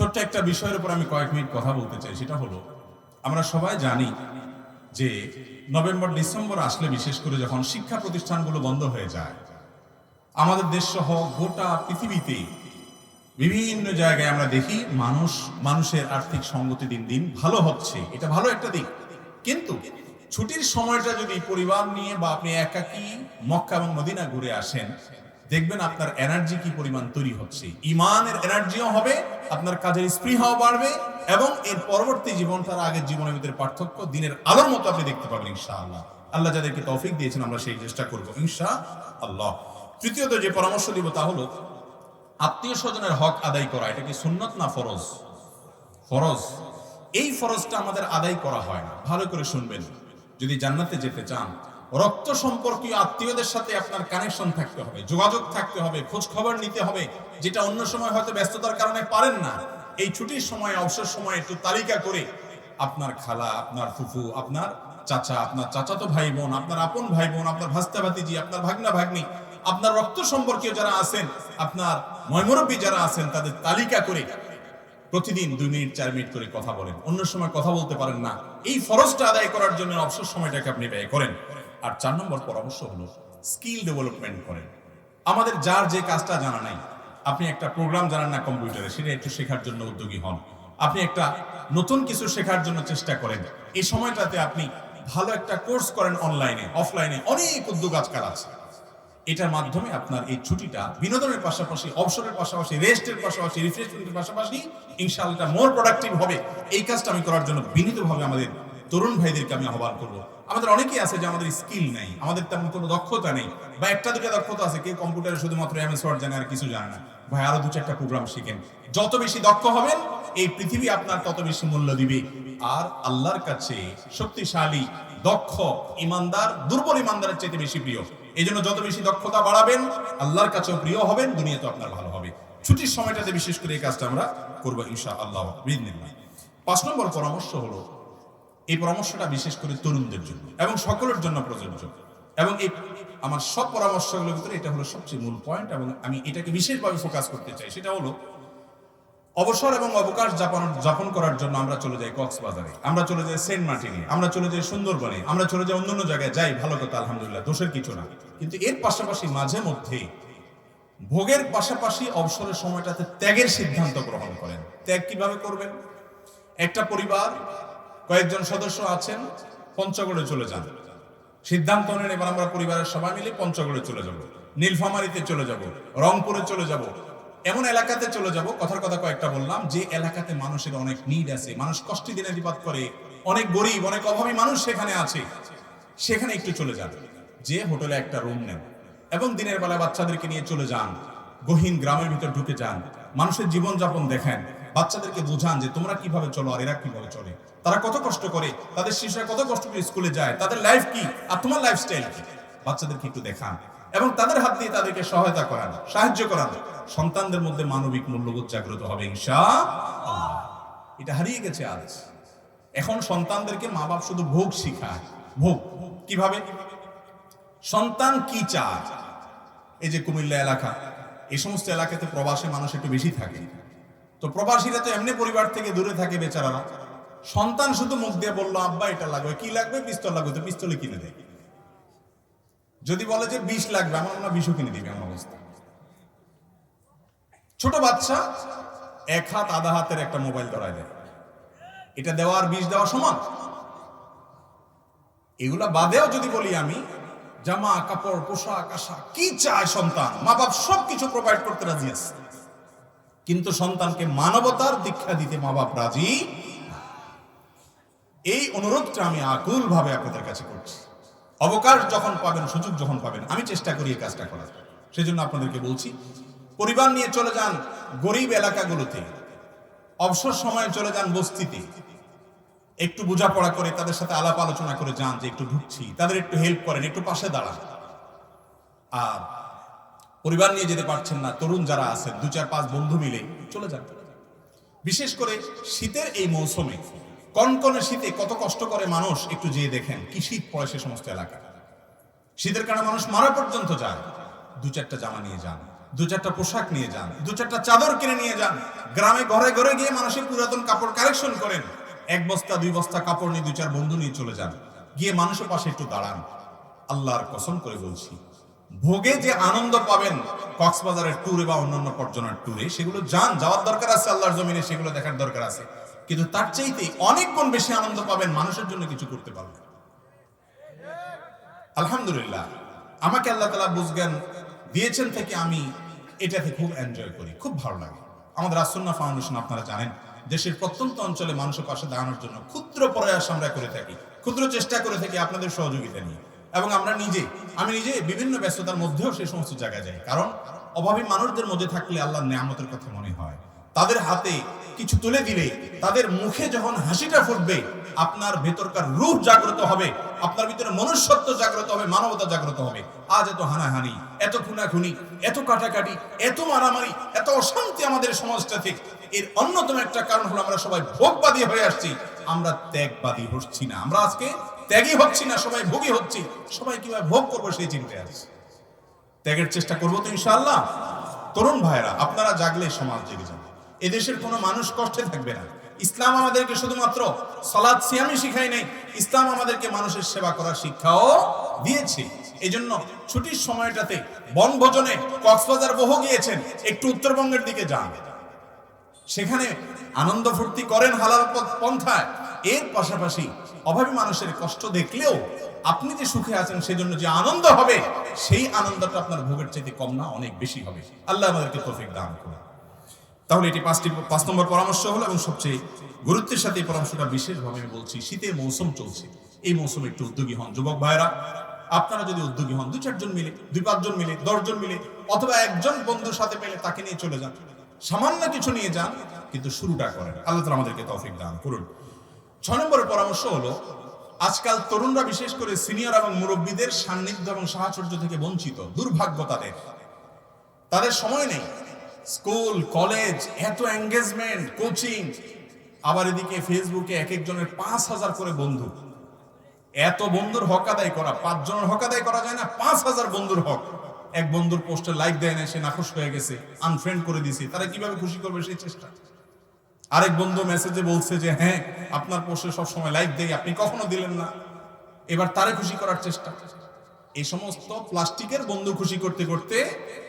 ছোট্ট একটা বিষয়ের উপর আমি কয়েক মিনিট কথা বলতে চাই। সেটা হলো, আমরা সবাই জানি যে নভেম্বর, ডিসেম্বর আসলে বিশেষ করে যখন শিক্ষা প্রতিষ্ঠানগুলো বন্ধ হয়ে যায়, আমাদের দেশ সহ গোটা পৃথিবীতে বিভিন্ন জায়গায় আমরা দেখি মানুষ, মানুষের আর্থিক সঙ্গতি দিন দিন ভালো হচ্ছে। এটা ভালো একটা দিক। কিন্তু ছুটির সময়টা যদি পরিবার নিয়ে বা আপনি একাকি মক্কা এবং মদিনা ঘুরে আসেন দেখবেন আপনার এনার্জি কি পরিমাণ তৈরি হচ্ছে। ইমানের এনার্জিও হবে, আপনার কাজের স্পৃহাও বাড়বে এবং এর পরবর্তী জীবন তার আগের জীবনের ভিতরে পার্থক্য দিনের আলোর মতো আপনি দেখতে পাবেন ইনশাআল্লাহ। আল্লাহ যাদেরকে তৌফিক দিয়েছেন, আমরা সেই চেষ্টা করব ইনশা আল্লাহ তৃতীয়ত যে পরামর্শ দিব তা হলো, আত্মীয় স্বজনের হক আদায় করা, এটা কি সুন্নত না ফরজ? ফরজ। এই ফরজটা আমাদের আদায় করা হয় না। ভালো করে শুনবেন। যদি জান্নাতে যেতে চান রক্ত সম্পর্কীয় আত্মীয়দের সাথে আপনার কানেকশন থাকতে হবে, যোগাযোগ থাকতে হবে খোঁজ খবর নিতে হবে, যেটা অন্য সময় হয়তো ব্যস্ততার কারণে পারেন না। এই ছুটির সময়, অবসর সময় একটু তালিকা করে আপনার খালা, আপনার ফুফু, আপনার চাচা, আপনার চাচাতো ভাই বোন আপনার আপন ভাই বোন আপনার ভাস্তা ভাতিজি আপনার ভাগনা ভাগ্নি আপনার রক্ত সম্পর্কীয় যারা আছেন, আপনার ময়মরব্বী যারা আছেন, তাদের তালিকা করে প্রতিদিন দুই মিনিট, চার মিনিট করে কথা বলেন। অন্য সময় কথা বলতে পারেন না। এই ফরজটা আদায় করার জন্য অবসর সময়টাকে আপনি ব্যয় করেন। আর চার নম্বর পরামর্শ হলো স্কিল ডেভেলপমেন্ট করেন। আমাদের যার যে কাজটা জানা নাই, আপনি একটা প্রোগ্রাম জানান না কম্পিউটারে সেটা একটু শেখার জন্য উদ্যোগী হন। আপনি একটা নতুন কিছু শেখার জন্য চেষ্টা করেন। এই সময়টাতে আপনি ভালো একটা কোর্স করেন অনলাইনে অফলাইনে অনেক উদ্যোগ আজকাল আছে। এটার মাধ্যমে আপনার এই ছুটিটা বিনোদনের পাশাপাশি, অবসরের পাশাপাশি রেস্টের পাশাপাশি রিফ্রেশমেন্টের পাশাপাশি ইনশাআল্লাহ মোর প্রোডাক্টিভ হবে। এই কাজটা আমি করার জন্য বিনীতভাবে আমাদের তরুণ ভাইদেরকে আমি আহ্বান করব। আমাদের অনেকেই আছে যে আমাদের স্কিল নেই, আমাদের তেমন কোনো দক্ষতা নেই, বা একটা দুটো দক্ষতা আছে, কেউ কম্পিউটারে শুধুমাত্র এমএস ওয়ার্ড জানে আর কিছু জানে না। ভাই, আরও দু চারটা প্রোগ্রাম শিখেন। যত বেশি দক্ষ হবেন, এই পৃথিবী আপনার তত বেশি মূল্য দিবে। আর আল্লাহর কাছে শক্তিশালী, দক্ষ, ইমানদার, দুর্বল ইমানদারের চাইতে বেশি প্রিয়। এই জন্য যত বেশি দক্ষতা বাড়াবেন, আল্লাহর কাছেও প্রিয় হবেন দুনিয়াতে আপনার ভালো হবে। ছুটির সময়টাতে বিশেষ করে এই কাজটা আমরা করব ইনশা আল্লাহ পাঁচ নম্বর পরামর্শ হলো এই পরামর্শটা বিশেষ করে তরুণদের জন্য এবং সকলের জন্য প্রযোজ্য। এবং এই আমার সব পরামর্শগুলোর ভিতরে এটা হলো সবচেয়ে মূল পয়েন্ট এবং আমি এটাকে বিশেষভাবে ফোকাস করতে চাই। সেটা হলো, অবসর এবং অবকাশ যাপন যাপন করার জন্য আমরা চলে যাই কক্সবাজারে। আমরা চলে যাই সেন্ট মার্টিনে, আমরা চলে যাই সুন্দরবনে, আমরা চলে যাই অন্যান্য জায়গায়, যাই ভালো কথা, আলহামদুলিল্লাহ, দোষের কিছু না। কিন্তু এর পাশাপাশি মাঝে মধ্যে ভোগের পাশাপাশি অবসরের সময়টাতে ত্যাগের সিদ্ধান্ত গ্রহণ করেন। ত্যাগ কীভাবে করবেন? একটা পরিবার কয়েকজন সদস্য আছেন, পঞ্চগড়ে চলে যান। সিদ্ধান্ত নেন, এবার আমরা পরিবারের সবাই মিলে পঞ্চগড়ে চলে যাব। নীলফামারিতে চলে যাব, রংপুরে চলে যাব। এমন এলাকাতে চলে যাব, কথার কথা কয়েকটা বললাম, যে এলাকাতে মানুষের অনেক নিড আছে। মানুষ কষ্টে দিনে দিপাত করে, অনেক গরিব, অনেক অভাবী মানুষ সেখানে আছে। সেখানে একটু চলে যান, যে হোটেলে একটা রুম নেন এবং দিনের বেলা বাচ্চাদেরকে নিয়ে চলে যান। গহীন গ্রামের ভিতর ঢুকে যান। মানুষের জীবনযাপন দেখেন। বাচ্চাদেরকে বোঝান যে তোমরা কীভাবে চলো আর এরা কীভাবে চলে। তারা কত কষ্ট করে, তাদের শিশুরা কত কষ্ট করে স্কুলে যায়, তাদের লাইফ কি আর তোমার লাইফস্টাইল কি? বাচ্চাদেরকে একটু দেখান এবং তাদের হাত দিয়ে তাদেরকে সহায়তা করান, সাহায্য করান। সন্তানদের মধ্যে মানবিক মূল্যবোধ জাগ্রত হবে ইনশা এটা হারিয়ে গেছে আজ। এখন সন্তানদেরকে মা বাপ শুধু ভোগ শিখায়। ভোগ কীভাবে? সন্তান কি চায়? এই যে কুমিল্লা এলাকা এই সমস্ত এলাকাতে প্রবাসে মানুষ একটু বেশি থাকে। তো প্রবাসীরা তো এমনি পরিবার থেকে দূরে থাকে বেচারারা। সন্তান শুধু মুখ দিয়ে বলল, আব্বা, এটা লাগবে, কি লাগবে? পিস্তল লাগবে, তো পিস্তলে কিনে দেয় যদি বলে যে বিষ লাগবে, আমার মনে বিষও কিনে দিবে এমন অবস্থা। ছোট বাচ্চা, এক হাত আধা হাতের একটা মোবাইল ধরায় দেয়। এটা দেওয়া আর বিষ দেওয়া সমান? এগুলা বাদেও যদি বলি আমি, জামা, কাপড়, পোশাক আশা কি চায় সন্তান? মা বাপ সবকিছু প্রোভাইড করতে রাজি আছে। কিন্তু সন্তানকে মানবতার দীক্ষা দিতে মা বাপ রাজি এই অনুরোধটা আমি আকুল ভাবে আপনাদের কাছে করছি। অবকাশ যখন পাবেন, সুযোগ যখন পাবেন, আমি চেষ্টা করি এই কাজটা করার। সেজন্য আপনাদেরকে বলছি, পরিবার নিয়ে চলে যান গরিব এলাকাগুলোতে। অবসর সময়ে চলে যান বস্তিতে। একটু বোঝাপড়া করে তাদের সাথে আলাপ আলোচনা করে যান যে একটু ঢুকছি, তাদের একটু হেল্প করেন, একটু পাশে দাঁড়ান। আর পরিবার নিয়ে যেতে পারছেন না, তরুণ যারা আছেন দু চার পাঁচ বন্ধু মিলে চলে যান। বিশেষ করে শীতের এই মৌসুমে, কনকনে শীতে কত কষ্ট করে মানুষ একটু যেয়ে দেখেন কি শীত পড়ে সে সমস্ত এলাকা। শীতের কারণে মানুষ মারা পর্যন্ত যায়। দু চারটা জামা নিয়ে যান, দু চারটা পোশাক নিয়ে যান, দু চারটা চাদর কিনে নিয়ে যান। গ্রামে ঘরে ঘরে গিয়ে মানুষের পুরাতন কাপড় কালেকশন করেন। এক বস্তা, দুই বস্তা কাপড় নিয়ে দু চার বন্ধু নিয়ে চলে যান। গিয়ে মানুষের পাশে একটু দাঁড়ান। আল্লাহর কসম করে বলছি ভোগে যে আনন্দ পাবেন কক্সবাজারের ট্যুরে বা অন্যান্য পর্যটনের ট্যুরে সেগুলো যান, যাওয়ার দরকার আছে আল্লাহর জমিনে, সেগুলো দেখার দরকার আছে। কিন্তু তার চাইতে অনেক বেশি আনন্দ পাবেন মানুষের জন্য কিছু করতে পারবেন আলহামদুলিল্লাহ, আমাকে আল্লাহ তালা বুঝজ্ঞান দিয়েছেন থেকে আমি এটাকে খুব এনজয় করি, খুব ভালো লাগে। আমাদের আসন্না ফাউন্ডেশন আপনারা জানেন, দেশের প্রত্যন্ত অঞ্চলে মানুষের পাশে দাঁড়ানোর জন্য ক্ষুদ্র প্রয়াস আমরা করে থাকি, ক্ষুদ্র চেষ্টা করে থাকি আপনাদের সহযোগিতা নিয়ে। এবং আমরা নিজে আমি নিজে বিভিন্ন ব্যস্ততার মধ্যেও সেই সমস্ত জায়গায় যাই। কারণ অভাবী মানুষদের মধ্যে থাকলে আল্লাহ নিয়ামতের কথা মনে হয়। তাদের হাতে কিছু তুলে দিলে, তাদের মুখে যখন হাসিটা ফুটবে, আপনার ভেতরকার রূপ জাগ্রত হবে, আপনার ভিতরে মনুষ্যত্ব জাগ্রত হবে, মানবতা জাগ্রত হবে। আজ এত হানাহানি, এত খুনাখুনি, এত কাটাকাটি, এত মারামারি, এত অশান্তি আমাদের সমাজটা সমাজটাতে এর অন্যতম একটা কারণ হলো আমরা সবাই ভোগবাদী হয়ে আসছি। আমরা ত্যাগবাদী হচ্ছি না। আমরা আজকে ত্যাগী হচ্ছি না, সবাই ভোগী হচ্ছি। সবাই কীভাবে ভোগ করব সেই চিন্তায় আছে। ত্যাগের চেষ্টা করব তো ইনশাআল্লাহ। তরুণ ভাইরা আপনারা জাগলে সমাজ জেগে যাবে। এদেশের কোনো মানুষ কষ্টে থাকবে না। ইসলাম আমাদেরকে শুধুমাত্র সলাদ সিয়ামি শিখাই নাই। ইসলাম আমাদেরকে মানুষের সেবা করার শিক্ষাও দিয়েছে। এই জন্য ছুটির সময়টাতে বনভোজনে কক্সবাজার বহু গিয়েছেন। একটু উত্তরবঙ্গের দিকে যান। সেখানে আনন্দ ফুর্তি করেন হালাল পন্থায়। এর পাশাপাশি অভাবী মানুষের কষ্ট দেখলেও আপনি যে সুখে আছেন সেজন্য যে আনন্দ হবে, সেই আনন্দটা আপনার ভোগের চাইতে কম না, অনেক বেশি হবে। আল্লাহ আমাদেরকে তৌফিক দান করুন। তাহলে এটি পাঁচটি, পাঁচ নম্বর পরামর্শ হলো এবং সবচেয়ে গুরুত্বের সাথে এই পরামর্শটা বিশেষভাবে আমি বলছি, শীতের মৌসুম চলছে। এই মৌসুমে একটু উদ্যোগী হন যুবক ভাইরা আপনারা যদি উদ্যোগী হন দুই চারজন মিলে, দুই পাঁচজন মিলে, দশজন মিলে, অথবা একজন বন্ধুর সাথে পেলে তাকে নিয়ে চলে যান। সামান্য কিছু নিয়ে যান, কিন্তু শুরুটা করেন। আল্লাহ তালা আমাদেরকে তৌফিক দান করুন। ছয় নম্বরের পরামর্শ হলো, আজকাল তরুণরা বিশেষ করে সিনিয়র এবং মুরব্বীদের সান্নিধ্য এবং সাহচর্য থেকে বঞ্চিত দুর্ভাগ্য তাদের তাদের সময় নেই। স্কুল, কলেজ, এত এঙ্গেজমেন্ট কোচিং আবার এদিকে ফেসবুকে এক একজনের পাঁচ হাজার করে বন্ধু। এত বন্ধুর হক আদায় করা পাঁচ জনের হক আদায় করা যায় না, পাঁচ হাজার বন্ধুর হক। এক বন্ধুর পোস্টে লাইক দেয় না সে নাখোশ হয়ে গেছে আনফ্রেন্ড করে দিছে তারা কীভাবে খুশি করবে সেই চেষ্টা? আরেক বন্ধু মেসেজে বলছে যে হ্যাঁ আপনার পোস্টে সবসময় লাইক দেই, আপনি কখনো দিলেন না। এবার তারে খুশি করার চেষ্টা। এই সমস্ত প্লাস্টিকের বন্ধু খুশি করতে করতে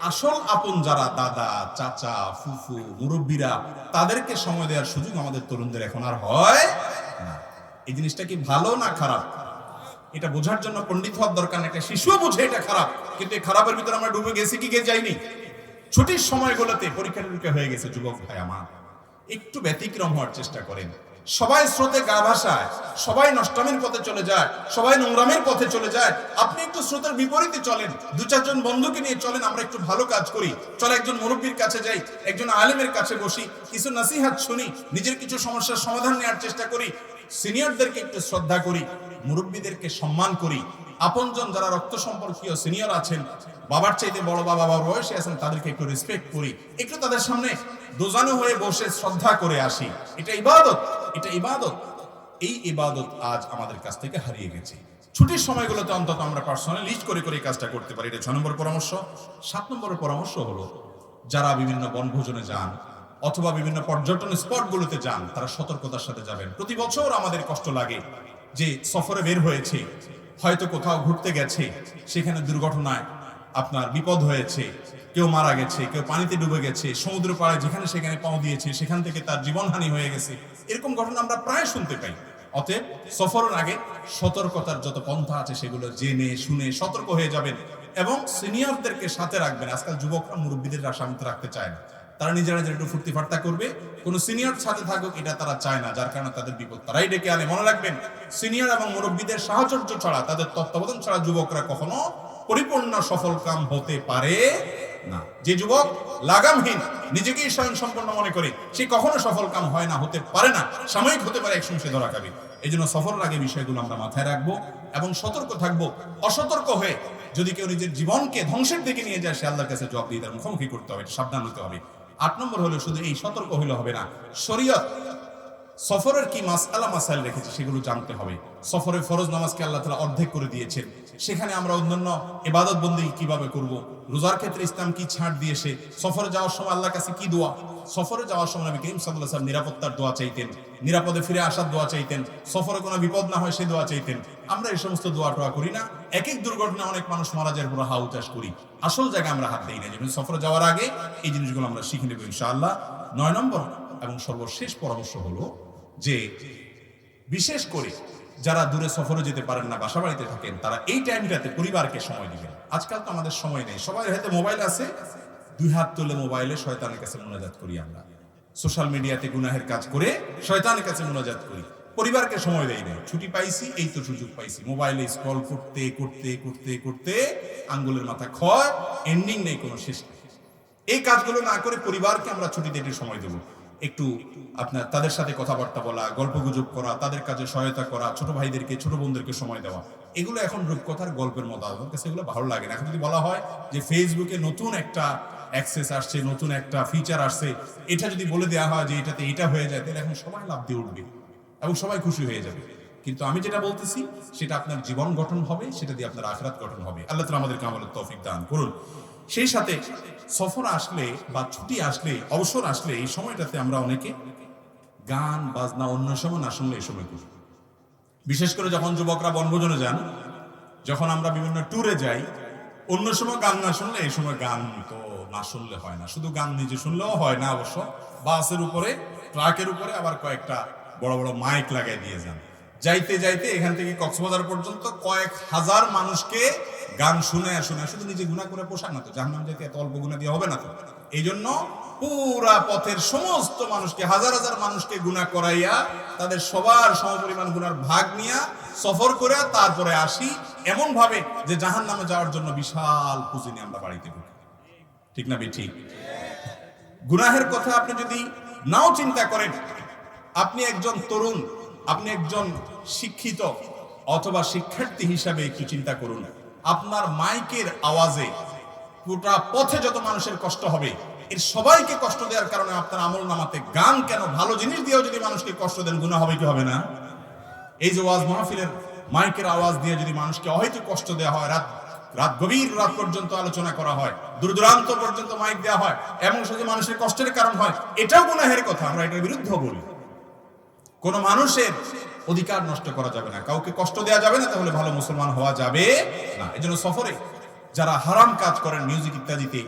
আসল আপন যারা, দাদা, চাচা, ফুফু, মুরব্বীরা, তাদেরকে সময় দেওয়ার সুযোগ আমাদের তরুণদের এখন আর হয় এই জিনিসটা কি ভালো না খারাপ? এটা বোঝার জন্য পণ্ডিত হওয়ার দরকার একটা শিশুও বুঝে এটা খারাপ। কিন্তু এই খারাপের ভিতরে আমরা ডুবে গেছি কি গে যাইনি? ছুটির সময়গুলোতে পরীক্ষা নিরীক্ষা হয়ে গেছে, যুবক ভাই আমার। একটু ব্যতিক্রম হওয়ার চেষ্টা করেন। সবাই স্রোতে গা ভাসায়, সবাই নষ্টমের পথে চলে যায়, সবাই নোংরামের পথে চলে যায়। আপনি একটু স্রোতের বিপরীতে চলেন, দু চারজন বন্ধুকে নিয়ে চলেন, আমরা একটু ভালো কাজ করি। চল একজন মুরব্বীর কাছে যাই, একজন আলেমের কাছে বসি, কিছু নাসিহাত শুনি, নিজের কিছু সমস্যার সমাধান নেওয়ার চেষ্টা করি, সিনিয়রদেরকে একটু শ্রদ্ধা করি। মুরব্বীদেরকে সম্মান করি। আপনজন যারা রক্ত সম্পর্কীয় সিনিয়র আছেন, বাবার চাইতে বড় বা বাবার বয়সে আছেন, তাদেরকে একটু রেসপেক্ট করি। একটু তাদের সামনে দোজানো হয়ে বসে শ্রদ্ধা করে আসি। এটা ইবাদত এটা ইবাদত। এই ইবাদত আজ আমাদের কাছ থেকে হারিয়ে গেছে। ছুটির সময়গুলোতে অন্তত আমরা পার্সোনাল লিস্ট করে করে কাজটা করতে পারি। এটা ছ নম্বর পরামর্শ। সাত নম্বরের পরামর্শ হলো, যারা বিভিন্ন বনভোজনে যান অথবা বিভিন্ন পর্যটন স্পটগুলোতে যান, তারা সতর্কতার সাথে যাবেন। প্রতি বছর আমাদের কষ্ট লাগে। যে সফরে বের হয়েছে, হয়তো কোথাও ঘুরতে গেছে, সেখানে দুর্ঘটনায় আপনার বিপদ হয়েছে, কেউ মারা গেছে, কেউ পানিতে ডুবে গেছে সমুদ্র পাড়ে যেখানে সেখানে পাও দিয়েছে, সেখান থেকে তার জীবনহানি হয়ে গেছে, এরকম ঘটনা আমরা প্রায় শুনতে পাই। অতএব সফরের আগে সতর্কতার যত পন্থা আছে সেগুলো জেনে, শুনে সতর্ক হয়ে যাবেন এবং সিনিয়রদেরকে সাথে রাখবেন। আজকাল যুবকরা মুরব্বীদের সামনে রাখতে চায় না। তারা নিজেরা একটু ফুর্তি ফার্তা করবে। কোন সিনিয়র সাথে থাকুক, এটা তারা চায় না, যার কারণে তাদের বিপদ। তারাই ডেকে আনে। মনে রাখবেন সিনিয়র এবং মুরব্বীদের সাহচর্য ছাড়া, তাদের তত্ত্বাবধান ছাড়া যুবকরা কখনো পরিপূর্ণ সফল কাম হতে পারে না। যে যুবক লাগামহীন, নিজেকেই স্বয়ং সম্পন্ন মনে করে, সে কখনো সফল কাম হয় না, হতে পারে না, সাময়িক হতে পারে, একসময় সে ধরা খাবে। এই জন্য সফরের আগে বিষয়গুলো আমরা মাথায় রাখব এবং সতর্ক থাকব, অসতর্ক হয়ে যদি কেউ নিজের জীবনকে ধ্বংসের দিকে নিয়ে যায়, সে আল্লাহর কাছে জবাব দিয়ে তার মুখোমুখি করতে হবে সাবধান হতে হবে। আট নম্বর হলো শুধু এই সতর্ক হইলে হবে না। শরীয়ত, সফরের কি মাস আলা মাসাইল রেখেছে সেগুলো জানতে হবে। সফরে ফরজ নামাজকে আল্লাহ তালা অর্ধেক করে দিয়েছেন। সেখানে আমরা অন্যান্য এবাদত বন্দি কীভাবে করব? রোজার ক্ষেত্রে ইসলাম কি ছাড় দিয়েছে সফরে যাওয়ার সময় আল্লাহর কাছে কি দোয়া? সফরে যাওয়ার সময় নবী করিম সাল্লাল্লাহু আলাইহি নিরাপত্তার দোয়া চাইতেন। নিরাপদে ফিরে আসার দোয়া চাইতেন। সফরে কোনো বিপদ না হয় সে দোয়া চাইতেন। আমরা এই সমস্ত দোয়া টোয়া করি না। এক এক দুর্ঘটনা অনেক মানুষ মারা যায় পুরো হাউ চাষ করি। আসল জায়গায় আমরা হাত দিই না। যেমন সফরে যাওয়ার আগে এই জিনিসগুলো আমরা শিখে নেব ইনশাআল্লাহ। নয় নম্বর এবং সর্বশেষ পরামর্শ হলো যে, বিশেষ করে যারা দূরে সফরে যেতে পারেন না বাসা বাড়িতে থাকেন, তারা এই টাইমটাতে পরিবারকে সময় দিবেন। আজকাল তো আমাদের সময় নেই। সবাই হাতে মোবাইল আছে। দুই হাত তুলে মোবাইলে শয়তানের কাছে মোনাজাত করি আমরা। সোশ্যাল মিডিয়াতে গুনাহের কাজ করে শয়তানের কাছে মোনাজাত করি। পরিবারকে সময় দেই না ছুটি পাইছি, এই তো সুযোগ পাইছি। মোবাইলে স্ক্রল করতে করতে করতে করতে আঙ্গুলের মাথা ক্ষয় এন্ডিং নেই, কোনো শেষ এই কাজগুলো না করে পরিবারকে আমরা ছুটিতে একটু সময় দেবো। একটু আপনার, তাদের সাথে কথাবার্তা বলা, গল্প গুজব করা, তাদের কাজে সহায়তা করা, ছোট ভাইদেরকে, ছোট বোনদেরকে সময় দেওয়া। এগুলো এখন রূপকথার গল্পের মতো। আমার কাছে এগুলো ভালো লাগে না। এখন যদি বলা হয় যে ফেসবুকে নতুন একটা অ্যাক্সেস আসছে, নতুন একটা ফিচার আসছে, এটা যদি বলে দেওয়া হয় যে এটাতে এটা হয়ে যায়, তাহলে এখন সবাই লাভ দিয়ে উঠবে এবং সবাই খুশি হয়ে যাবে। কিন্তু আমি যেটা বলতেছি, সেটা আপনার জীবন গঠন হবে, সেটা দিয়ে আপনার আখরাত গঠন হবে। আল্লাহ তালা আমাদেরকে আমাদের তৌফিক দান করুন। সেই সাথে সফর আসলে বা ছুটি আসলে, অবসর আসলে এই সময়টাতে আমরা অনেকে গান, বাজনা, অন্য সময় না শুনলে এই সময় করি। বিশেষ করে যখন যুবকরা বনভোজনে যান, যখন আমরা বিভিন্ন ট্যুরে যাই, অন্য সময় গান না শুনলে এই সময় গান তো না শুনলে হয় না। শুধু গান নিজে শুনলেও হয় না অবশ্য। বাসের উপরে, ট্রাকের উপরে আবার কয়েকটা বড় বড় মাইক লাগাই দিয়ে যান। যাইতে যাইতে এখান থেকে কক্সবাজার পর্যন্ত কয়েক হাজার মানুষকে গান শুনে শুনে, শুধু নিজে গুণা করে পোশাক না তো, জাহান্নাম যাইতে এত অল্প গুণা দিয়ে হবে না তো। এই জন্য পুরা পথের সমস্ত মানুষকে, হাজার হাজার মানুষকে গুণা করাইয়া তাদের সবার সমপরিমাণ গুণার ভাগ নিয়া সফর করে তারপরে আসি এমন ভাবে যে জাহান নামে যাওয়ার জন্য বিশাল পুঁজি নিয়ে আমরা বাড়িতে ঢুকি। ঠিক না বে ঠিক গুনাহের কথা আপনি যদি নাও চিন্তা করেন, আপনি একজন তরুণ আপনি একজন শিক্ষিত অথবা শিক্ষার্থী হিসাবে একটু চিন্তা করুন। আপনার মাইকের আওয়াজে গোটা পথে যত মানুষের কষ্ট হবে, এর সবাইকে কষ্ট দেওয়ার কারণে আপনার আমল নামাতে গান কেন ভালো জিনিস দিয়েও যদি মানুষকে কষ্ট দেন গুণা হবে কি হবে না? এই যে ওয়াজ মাহফিলের মাইকের আওয়াজ দিয়ে যদি মানুষকে হয়তো কষ্ট দেওয়া হয়, রাত রাত গভীর রাত পর্যন্ত আলোচনা করা হয়, দূর দূরান্ত পর্যন্ত মাইক দেওয়া হয়, এমন শুধু মানুষের কষ্টের কারণ হয়, এটাও গুনাহের কথা, আমরা এটার বিরুদ্ধে বলি। কোন মানুষের অধিকার নষ্ট করা যাবে না। কাউকে কষ্ট দেওয়া যাবে না, তাহলে ভালো মুসলমান হওয়া যাবে না। এই সফরে যারা হারাম কাজ করেন মিউজিক ইত্যাদিতে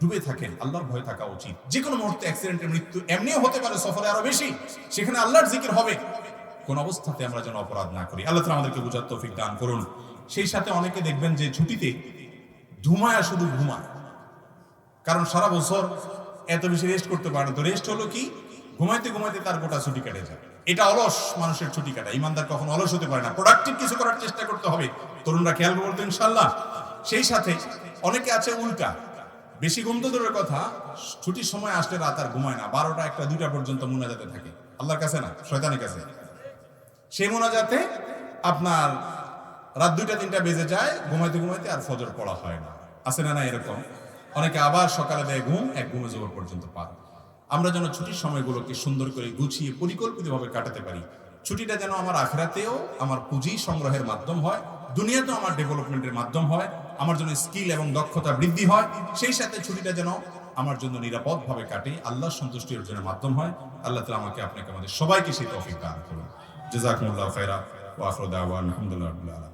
ডুবে থাকেন, আল্লাহর ভয় থাকা উচিত। যে কোনো মুহূর্তে অ্যাক্সিডেন্টের মৃত্যু, এমনিও হতে পারে সফরে আরও বেশি। সেখানে আল্লাহর জিকির হবে। কোন অবস্থাতে আমরা যেন অপরাধ না করি। আল্লাহ আমাদেরকে বুঝার তৌফিক দান করুন। সেই সাথে অনেকে দেখবেন যে ছুটিতে ধুমায়া শুধু ঘুমায়। কারণ সারা বছর এত বেশি রেস্ট করতে পারে তো রেস্ট হলো কি? ঘুমাইতে ঘুমাইতে তার গোটা ছুটি কেটে যায়। এটা অলস মানুষের ছুটি কাটা ইমানদার কখনো অলস হতে পারে না। প্রোডাক্টিভ কিছু করার চেষ্টা করতে হবে। তরুণরা খেয়াল করব ইনশাল্লাহ সেই সাথে অনেকে আছে উল্টা। বেশি ঘুম তো দূরের কথা, ছুটির সময় আসলে রাত আর ঘুমায় না। বারোটা একটা, দুইটা পর্যন্ত মোনাজাতে থাকে। আল্লাহর কাছে না, শয়তানের কাছে। সেই মোনাজাতে আপনার রাত দুইটা, তিনটা বেজে যায়, ঘুমাইতে ঘুমাইতে আর ফজর পড়া হয় না। আছে না না এরকম? অনেকে আবার সকালে দেয় ঘুম, এক ঘুমে জোর পর্যন্ত পার। আমরা যেন ছুটির সময়গুলোকে সুন্দর করে গুছিয়ে পরিকল্পিতভাবে কাটাতে পারি। ছুটিটা যেন আমার আখরাতেও আমার পুঁজি সংগ্রহের মাধ্যম হয়, দুনিয়াতেও আমার ডেভেলপমেন্টের মাধ্যম হয়, আমার জন্য স্কিল এবং দক্ষতা বৃদ্ধি হয়, সেই সাথে ছুটিটা যেন আমার জন্য নিরাপদভাবে কাটে আল্লাহ সন্তুষ্টি অর্জনের মাধ্যম হয়। আল্লাহ তালা আমাকে আপনাকে, আমাদের সবাইকে সেই তফিক দান করুন। জেজাকুমুল্লাহ খেরা ওয়াফরুদ্দাওয়ান আলহামদুলিল্লাহ